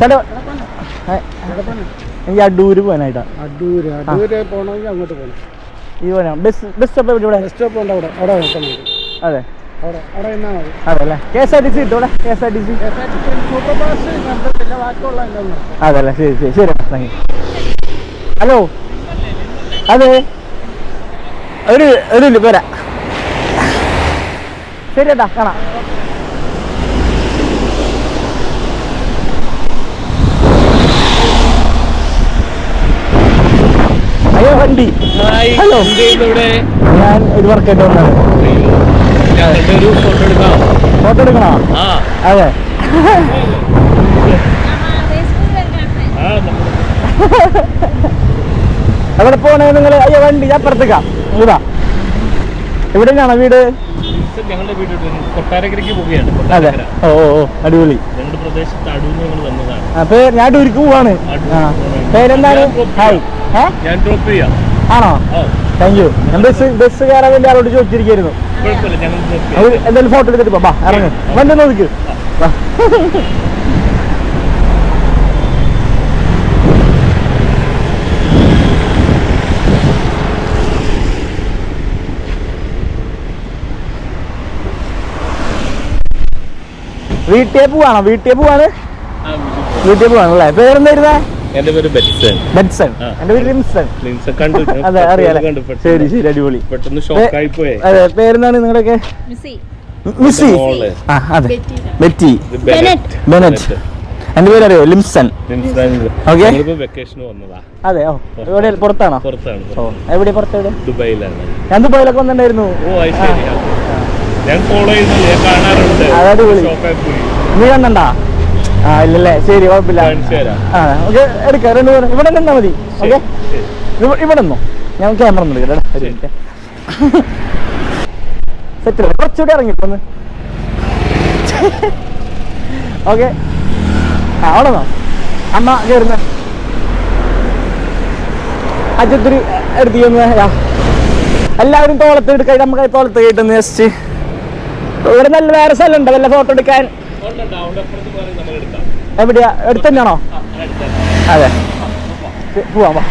ചേട്ടാ എനിക്ക് അടൂര് പോകാനായിട്ടാ അടൂര് അടൂര് പോകണമെങ്കിൽ അങ്ങോട്ട് പോകണം ഈ ബസ് ബസ് സ്റ്റോപ്പ് ഇവിടെ? ബസ് സ്റ്റോപ്പ് ഉണ്ട് അവിടെ. അവിടെ അതെ. അതെ അല്ലേ K S R T C കിട്ടും ഇവിടെ K S R T C? Super fast നടത്തത്തില്ല ബാക്കിയുള്ള എല്ലാം നടത്തും അതല്ലേ. ശരി ശരി. ശരി താങ്ക് ഹലോ? അതെ. ഒരു ഒരു പോരാ ശരി ഏട്ടാ കാണാം. അയ്യോ വണ്ടി ഹലോ ഞാൻ ഒരു വർക്കായിട്ട് ഒരു ഫോട്ടോ എടുക്കണോ? അതെ. എവിടെ പോണേ നിങ്ങൾ അയ്യോ വണ്ടി ഞാൻ അപ്പുറത്തേക്കാ ഇതാ. എവിടെയാണോ വീട്? ഞങ്ങളുടെ വീട് കൊട്ടാരക്കരയ്ക്ക് പോവുകയാണ്. അതെ. ഓ ഓ അടിപൊളി. പ്രദേശത്ത് അടൂന്ന് ഞങ്ങൾ വന്നതാണ്. അപ്പൊ ഞാൻ ടൂർക്ക് പോവാണ്. പേരെന്താണ്? ഹായ്. ഞാൻ ഡ്രോപ്പ് ചെയ്യാം. ആണോ? താങ്ക് യു ഞാൻ ബസ് ബസ് കയറാൻ വേണ്ടി ആളോട് ചോദിച്ചിരിക്കുന്നു എന്തായാലും ഫോട്ടോ എടുത്തിട്ട് പോ. ബാ ഇറങ്ങ്. വണ്ടി നോക്ക് വീട്ടിൽ പോവാണോ? വീട്ടിൽ പോവാണ്? വീട്ടിൽ പോവാണല്ലേ പേരെന്തായിരുന്നേ എന്റെ പേര് ബെറ്റ്സൺ. ബെൻസൺ ആ. എന്റെ പേര് ലിംസൺ ലിൻസ കണ്ടു. അതെ അറിയാലേ. ശരി ശരി അടിപൊളി. പെട്ടെന്ന് ഷോക്കായി പോയേ. അതെ പേരെന്താണ് നിങ്ങളുടെയൊക്കെ? മിസ്സി. ആ അതെ. ബെറ്റി. ബെനറ്റ്. എന്റെ പേര് അറിയോ ലിംസൺ. ഓക്കെ. അതെ ഓ. എവിടെ പുറത്താണോ? എവിടെ പുറത്തെവിടെ ദുബായിലാണ്. ഞാൻ ദുബായിലൊക്കെ വന്നിട്ടുണ്ടായിരുന്നു. ഞാൻ ഫോളോ ചെയ്യുന്നില്ല? ഞാൻ കാണാറുണ്ട്. അത് പോയി നീ കണ്ടണ്ടാ? ആ ഇല്ലല്ലേ. ശരി കുഴപ്പമില്ല. കാണിച്ചു തരാം. ആ ഓക്കെ എടുക്കാം. രണ്ട് പേരും ഇവിടെ നിന്നാ മതി. ഓക്കെ? ഇവിടെ നിന്നോ? ഞാൻ ക്യാമറ ഒന്ന് എടുക്കട്ടെ ഒരു ശരി. മിനിറ്റ് സെറ്റ് കുറച്ചുകൂടി ഇറങ്ങിപ്പോന്ന് ഓക്കെ. ആ അവിടെ നിന്നോ? അമ്മ കയറുന്ന അജത്തിരി എടുത്തിരുന്ന എല്ലാവരും തോളത്ത് എടുക്കാൻ നമുക്ക് തോളത്ത് കേട്ടെന്ന് ജസ്റ്റ് ഇവിടെ നല്ല വേറെ സ്ഥലം ഉണ്ട്? വല്ല ഫോട്ടോ എടുക്കാൻ എവിടെയാ? എടുത്തന്നെയാണോ അതെ. പോവാം വാ